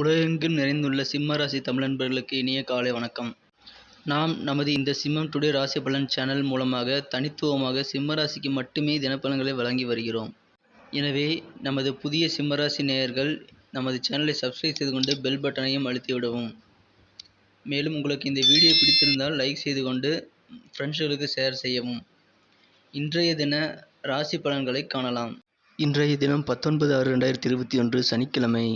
உலகெங்கும் நிறைந்துள்ள சிம்ம ராசி தமிழ் நண்பர்களுக்கு இனிய காலை வணக்கம். நாம் நமது இந்த சிம்மம் டுடே ராசி பலன் சேனல் மூலமாக தனித்துவமாக சிம்ம ராசிக்கு மட்டுமே தினப்பலன்களை வழங்கி வருகிறோம். எனவே நமது புதிய சிம்ம ராசி நேயர்கள் நமது சேனலை சப்ஸ்கிரைப் செய்து கொண்டு பெல் பட்டனையும் அழுத்திவிடவும். மேலும் உங்களுக்கு இந்த வீடியோ பிடித்திருந்தால் லைக் செய்து கொண்டு ஃப்ரெண்ட்ஸ்களுக்கு ஷேர் செய்யவும். இன்றைய தின ராசி பலன்களை காணலாம். இன்றைய தினம் பத்தொன்பது ஆறு ரெண்டாயிரத்தி இருபத்தி ஒன்று சனிக்கிழமை.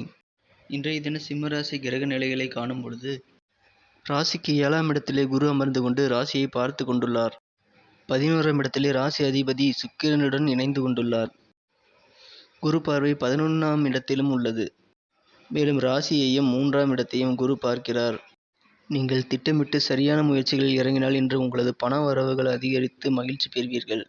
இன்றைய தின சிம்ம ராசி கிரக நிலைகளை காணும் பொழுது ராசிக்கு ஏழாம் இடத்திலே குரு அமர்ந்து கொண்டு ராசியை பார்த்து கொண்டுள்ளார். பதினோராம் இடத்திலே ராசி அதிபதி சுக்கிரனுடன் இணைந்து கொண்டுள்ளார். குரு பார்வை பதினொன்றாம் இடத்திலும் உள்ளது. மேலும் ராசியையும் மூன்றாம் இடத்தையும் குரு பார்க்கிறார். நீங்கள் திட்டமிட்டு சரியான முயற்சிகளில் இறங்கினால் இன்று உங்களது பண வரவுகள் அதிகரித்து மகிழ்ச்சி பெறுவீர்கள்.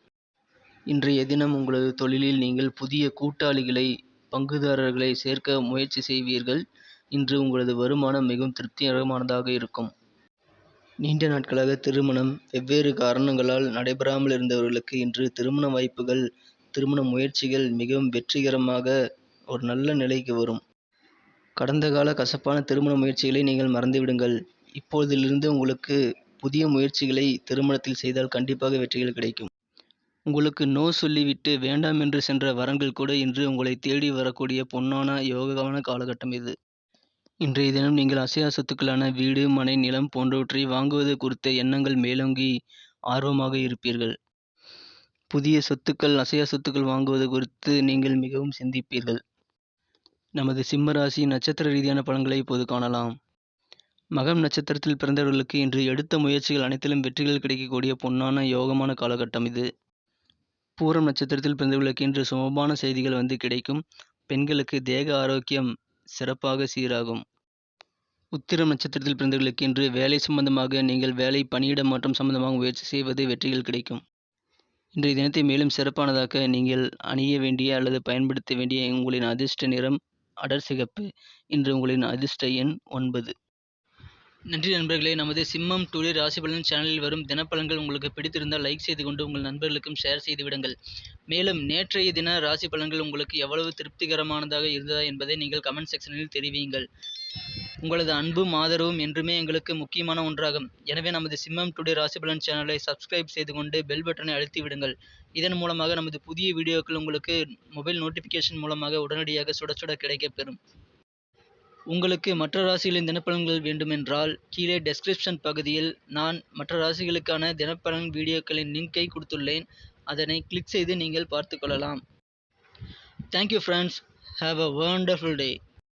இன்றைய தினம் உங்களது தொழிலில் நீங்கள் புதிய கூட்டாளிகளை பங்குதாரர்களை சேர்க்க முயற்சி செய்வீர்கள். இன்று உங்களது வருமானம் மிகவும் திருப்திகரமானதாக இருக்கும். நீண்ட நாட்களாக திருமணம் வெவ்வேறு காரணங்களால் நடைபெறாமல் இருந்தவர்களுக்கு இன்று திருமண வாய்ப்புகள் திருமண முயற்சிகள் மிகவும் வெற்றிகரமாக ஒரு நல்ல நிலைக்கு வரும். கடந்த கால கசப்பான திருமண முயற்சிகளை நீங்கள் மறந்துவிடுங்கள். இப்பொழுதிலிருந்து உங்களுக்கு புதிய முயற்சிகளை திருமணத்தில் செய்தால் கண்டிப்பாக வெற்றிகள் கிடைக்கும். உங்களுக்கு நோ சொல்லிவிட்டு வேண்டாம் என்று சென்ற வரன்கள் கூட இன்று உங்களை தேடி வரக்கூடிய பொன்னான யோகமான காலகட்டம் இது. இன்றைய தினம் நீங்கள் அசையா சொத்துக்களான வீடு மனை நிலம் போன்றவற்றை வாங்குவது குறித்த எண்ணங்கள் மேலோங்கி ஆர்வமாக இருப்பீர்கள். புதிய சொத்துக்கள் அசையா சொத்துக்கள் வாங்குவது குறித்து நீங்கள் மிகவும் சிந்திப்பீர்கள். நமது சிம்மராசி நட்சத்திர ரீதியான பலன்களை இப்போது காணலாம். மகம் நட்சத்திரத்தில் பிறந்தவர்களுக்கு இன்று எடுத்த முயற்சிகள் அனைத்திலும் வெற்றிகள் கிடைக்கக்கூடிய பொன்னான யோகமான காலகட்டம் இது. பூரம் நட்சத்திரத்தில் பிறந்தவர்களுக்கு இன்று சுமமான செய்திகள் வந்து கிடைக்கும். பெண்களுக்கு தேக ஆரோக்கியம் சிறப்பாக சீராகும். உத்திரம் நட்சத்திரத்தில் பிறந்தவர்களுக்கு இன்று வேலை சம்பந்தமாக நீங்கள் வேலை பணியிட மாற்றம் சம்பந்தமாக முயற்சி செய்வது வெற்றிகள் கிடைக்கும். இன்றைய தினத்தை மேலும் சிறப்பானதாக்க நீங்கள் அணிய வேண்டிய அல்லது பயன்படுத்த வேண்டிய உங்களின் அதிர்ஷ்ட நிறம் அடர் சிகப்பு. இன்று உங்களின் அதிர்ஷ்ட எண் ஒன்பது. நன்றி நண்பர்களே. நமது சிம்மம் டுடே ராசி பலன் சேனலில் வரும் தினப்பலன்கள் உங்களுக்கு பிடித்திருந்தால் லைக் செய்து கொண்டு உங்கள் நண்பர்களுக்கும் ஷேர் செய்து விடுங்கள். மேலும் நேற்றைய தின ராசி பலன்கள் உங்களுக்கு எவ்வளவு திருப்திகரமானதாக இருந்ததா என்பதை நீங்கள் கமெண்ட் செக்ஷனில் தெரிவியுங்கள். உங்களது அன்பும் ஆதரவும் என்றுமே எங்களுக்கு முக்கியமான ஒன்றாகும். எனவே நமது சிம்மம் டுடே ராசி பலன் சேனலை சப்ஸ்கிரைப் செய்து கொண்டு பெல் பட்டனை அழுத்தி விடுங்கள். இதன் மூலமாக நமது புதிய வீடியோக்கள் உங்களுக்கு மொபைல் நோட்டிஃபிகேஷன் மூலமாக உடனடியாக சுட சுட கிடைக்கப்பெறும் உங்களுக்கு மற்ற ராசிகளின் தினப்பலன்கள் வேண்டுமென்றால் கீழே டெஸ்கிரிப்ஷன் பகுதியில் நான் மற்ற ராசிகளுக்கான தினப்பலன் வீடியோக்களின் லிங்கை கொடுத்துள்ளேன். அதனை கிளிக் செய்து நீங்கள் பார்த்துக்கொள்ளலாம் thank you friends have a wonderful day